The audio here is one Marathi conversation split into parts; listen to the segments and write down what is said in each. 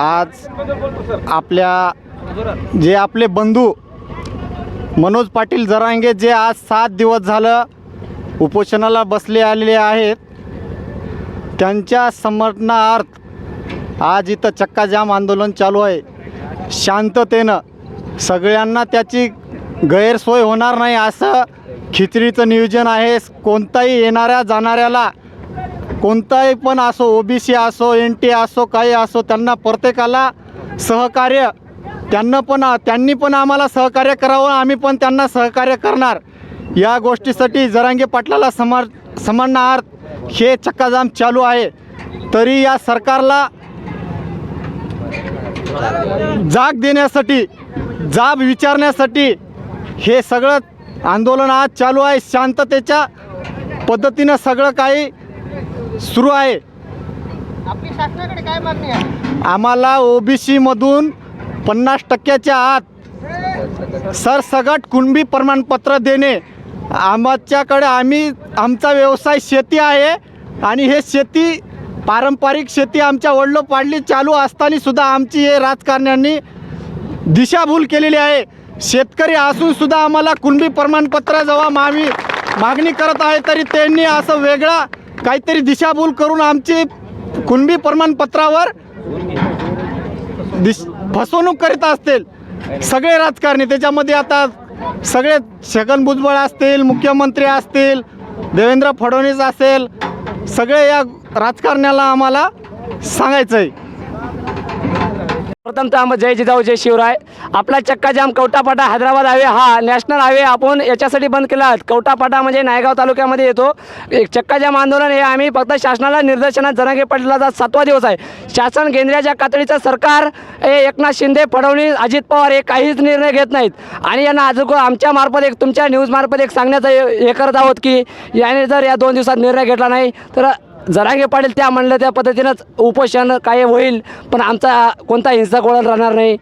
आज आपल्या जे आपले बंधू मनोज पाटील जरांगे जे आज सात दिवस झालं उपोषणाला बसले आलेले आहेत त्यांच्या समर्थनार्थ आज इथं चक्काजाम आंदोलन चालू आहे. शांततेनं सगळ्यांना त्याची गैरसोय होणार नाही असं खिचडीचं नियोजन आहे. कोणताही येणाऱ्या जाणाऱ्याला कोणताही पण असो ओ बी सी असो एन टी असो काही असो त्यांना प्रत्येकाला सहकार्य त्यांना पण त्यांनी पण आम्हाला सहकार्य करावं आम्ही पण त्यांना सहकार्य करणार. या गोष्टीसाठी जरांगे पाटलाला समर समानार्थ हे चक्काजाम चालू आहे. तरी या सरकारला जाग देण्यासाठी जाब विचारण्यासाठी हे सगळं आंदोलन आज चालू आहे. शांततेच्या पद्धतीनं सगळं काही सुरू आहे. आपली शासनाकडे काय मागणी आहे? आम्हाला ओबीसीमधून पन्नास टक्क्याच्या आत सरसगट कुणबी प्रमाणपत्र देणे. आमच्याकडे आम्ही आमचा व्यवसाय शेती आहे आणि हे शेती पारंपरिक शेती आमच्या वडलोपाडली चालू असताना सुद्धा आमची हे राजकारण्यांनी दिशाभूल केलेली आहे. शेतकरी असून सुद्धा आम्हाला कुणबी प्रमाणपत्र जेव्हा मामी मागणी करत आहे तरी त्यांनी असं वेगळा काहीतरी दिशाभूल करून आमची कुणबी प्रमाणपत्रावर दिश फसवणूक करीत असतील. सगळे राजकारणी त्याच्यामध्ये आता सगळे छगन भुजबळ असतील मुख्यमंत्री असतील देवेंद्र फडणवीस असेल सगळे या राजकारण्याला आम्हाला सांगायचं आहे प्रथमतः आम्ही जय जिजाऊ जय शिवराय. आपला चक्काजाम कवटापाटा हैदराबाद हायवे हा नॅशनल हायवे आपण याच्यासाठी बंद केला आहे कवटापाटा म्हणजे नायगाव तालुक्यामध्ये येतो. एक चक्काजाम आंदोलन हे आम्ही फक्त शासनाला निदर्शनात जनागे पडलेला सातवा दिवस आहे. शासन केंद्राच्या कातडीचं सरकार हे एकनाथ शिंदे फडणवीस अजित पवार हे काहीच निर्णय घेत नाहीत. आणि यांना अजून आमच्या मार्फत एक तुमच्या न्यूजमार्फत एक सांगण्याचं हे हे करत आहोत की याने जर या दोन दिवसात निर्णय घेतला नाही तर जरांगे पाटील त्या म्हणलं त्या पद्धतीनंच उपोषण काय होईल पण आमचा कोणता हिंसक वळण राहणार नाही.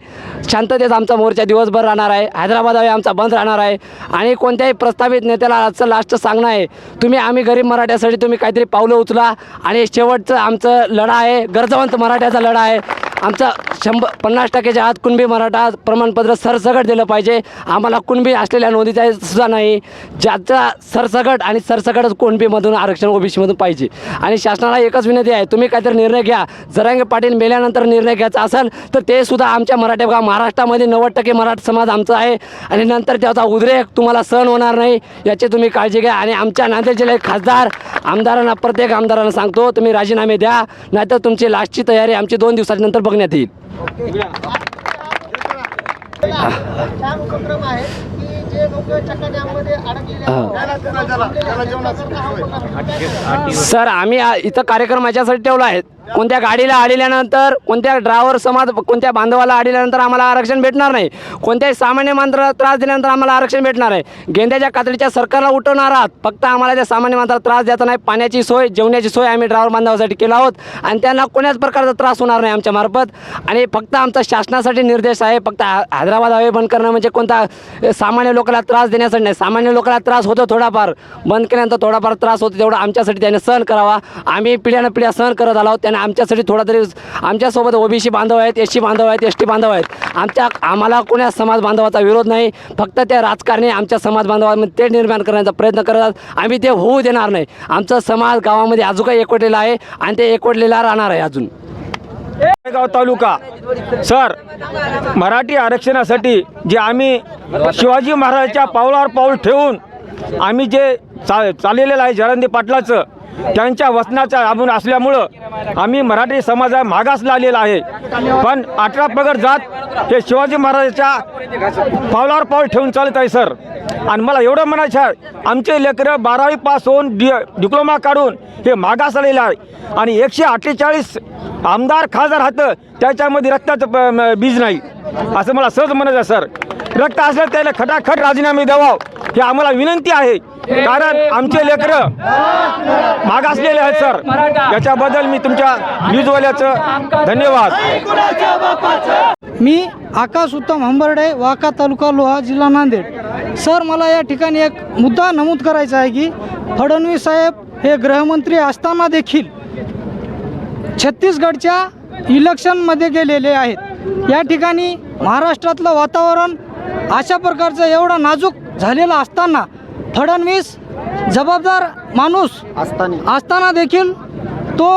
शांततेत आमचा मोर्चा दिवसभर राहणार आहे हैदराबाद हवे आमचा बंद राहणार आहे. आणि कोणत्याही प्रस्तावित नेत्याला आजचं लास्ट सांगणं आहे तुम्ही आम्ही गरीब मराठ्यासाठी तुम्ही काहीतरी पावलं उचला आणि शेवटचं आमचं लढा आहे गरजवंत मराठ्याचा लढा आहे. आमचा शंभर पन्नास टक्क्याच्या आत कुणबी मराठा प्रमाणपत्र सरसगट दिलं पाहिजे. आम्हाला कुणबी असलेल्या नोंदीचा सुद्धा नाही. ज्याचा सरसगट आणि सरसगटच कुणबीमधून आरक्षण ओबीसीमधून पाहिजे. आणि शासनाला एकच विनंती आहे तुम्ही काहीतरी निर्णय घ्या. जरांगे पाटील मेल्यानंतर निर्णय घ्यायचा असेल तर ते सुद्धा आमच्या मराठी बघा महाराष्ट्रामध्ये नव्वद टक्के मराठा समाज आमचा आहे. आणि नंतर त्याचा उद्रेक तुम्हाला सहन होणार नाही याची तुम्ही काळजी घ्या. आणि आमच्या नांदेड जिल्ह्यात खासदार आमदारांना प्रत्येक आमदारांना सांगतो तुम्ही राजीनामे द्या. नाहीतर तुमची लास्टची तयारी आमची दोन दिवसानंतर बघण्यात येईल. सर आम्ही इथं कार्यक्रम याच्यासाठी ठेवला आहे. कोणत्या गाडीला आलेल्यानंतर कोणत्या ड्रायव्हर समाज कोणत्या बांधवाला आलेल्यानंतर आम्हाला आरक्षण भेटणार नाही. कोणत्याही सामान्य माणसाला त्रास दिल्यानंतर आम्हाला आरक्षण भेटणार आहे गेंद्याच्या कातडीच्या सरकारला उठवणार आहात. फक्त आम्हाला त्या सामान्य माणसाला त्रास द्यायचा नाही. पाण्याची सोय जेवण्याची सोय आम्ही ड्रायव्हर बांधवासाठी केला आहोत. आणि त्यांना कोण्याच प्रकारचा त्रास होणार नाही आमच्या मार्फत. आणि फक्त आमचा शासनासाठी निर्देश आहे. फक्त हैदराबाद हवे बंद करणं म्हणजे कोणता सामान्य लोकांना त्रास देण्यासाठी नाही. सामान्य लोकांना त्रास होतो थोडाफार. बंद केल्यानंतर थोडाफार त्रास होतो तेवढा आमच्यासाठी त्याने सहन करावा. आम्ही पिढ्यानं पिढ्या सहन करत आलो आहोत. आमच्यासाठी थोडा तरी आमच्यासोबत ओबीसी बांधव आहेत एस सी बांधव आहेत एस टी बांधव आहेत. आमच्या आम्हाला कोण्या समाज बांधवाचा विरोध नाही. फक्त त्या राजकारणी आमच्या समाज बांधवामध्ये ते निर्माण करण्याचा प्रयत्न करतात. आम्ही ते होऊ देणार नाही. आमचा समाज गावामध्ये अजून काही एकवटलेला आहे आणि ते एकवटलेला राहणार आहे अजून. गाव तालुका. सर मराठी आरक्षणासाठी जे आम्ही शिवाजी महाराजांच्या पावलावर पाऊल ठेवून आम्ही जे चा चाललेलं आहे जरंदी पाटलाचं त्यांच्या वचनाचा आबून असल्यामुळं आम्ही मराठी समाज मागास लागलेला आहे. पण अठरा पगड जात हे शिवाजी महाराजाच्या पावलावर पाऊल ठेवून चालत आहे सर. आणि मला एवढं म्हणायचं आहे आमचे लेकरं बारावी पास होऊन डि डिप्लोमा काढून हे मागास आलेलं आहे. आणि एकशे अठ्ठेचाळीस आमदार खासदार हातं त्याच्यामध्ये रक्ताचं प- बीज नाही. असं मला सहज म्हणायचं आहे सर. रक्त असलं त्याला खटाखट राजीनामे द्यावा. हे आम्हाला विनंती आहे. कारण आमचे लेकरं मागासलेले आहेत सर. याच्याबद्दल मी तुमच्या न्यूजवाल्याचं धन्यवाद. मी आकाश उत्तम हंबर्डे वाका तालुका लोहा जिल्हा नांदेड. सर मला या ठिकाणी एक मुद्दा नमूद करायचा आहे की फडणवीस साहेब हे गृहमंत्री असताना देखील छत्तीसगडच्या इलेक्शनमध्ये गेलेले आहेत. या ठिकाणी महाराष्ट्रातलं वातावरण अशा प्रकारचं एवढं नाजूक झालेलं असताना फडणवीस जबाबदार माणूस असताना. असताना देखील तो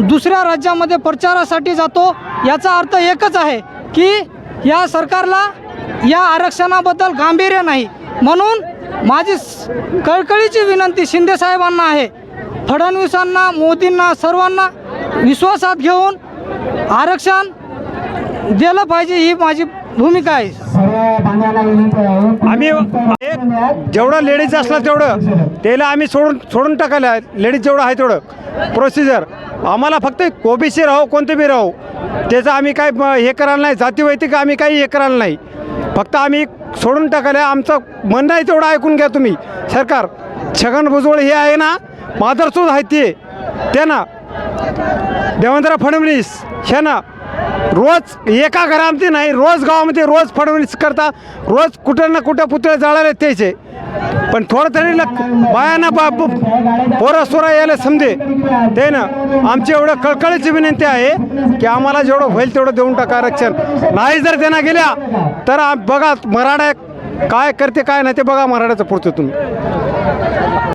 दुसऱ्या राज्यामध्ये प्रचारासाठी जातो. याचा अर्थ एकच आहे की या सरकारला या आरक्षणाबद्दल गांभीर्य नाही. म्हणून माझी कळकळीची विनंती शिंदे साहेबांना आहे. फडणवीसांना मोदींना सर्वांना विश्वासात घेऊन आरक्षण दिलं पाहिजे ही माझी भूमिका आहे. आम्ही जेवढं लेडीज असलं तेवढं. त्याला आम्ही सोडून सोडून टाकायला लेडीज जेवढं आहे तेवढं. प्रोसिजर आम्हाला फक्त ओबीसी राहो कोणते बी राहो. त्याचं आम्ही काय हे करायला नाही. जातीवैतिक आम्ही काही हे करायला नाही. फक्त आम्ही सोडून टाकायला आमचं म्हणणं आहे तेवढं ऐकून घ्या तुम्ही. सरकार छगन भुजबळ हे आहे ना मादरसूद आहे ते. ते ना देवेंद्र फडणवीस हे ना रोज एका घरामध्ये नाही रोज गावामध्ये रोज फडणवीस करता रोज कुठं ना कुठं पुतळे जाळायला त्याचे. पण थोडं तरी लक बायांना बा पोरं सोरा यायला समजे. ते ना आमची एवढं कळकळीची विनंती आहे की आम्हाला जेवढं होईल तेवढं देऊन टाका आरक्षण. नाही जर देणं गेल्या तर बघा मराठा काय करते काय नाही ते बघा मराठाचं पुढचं तुम्ही.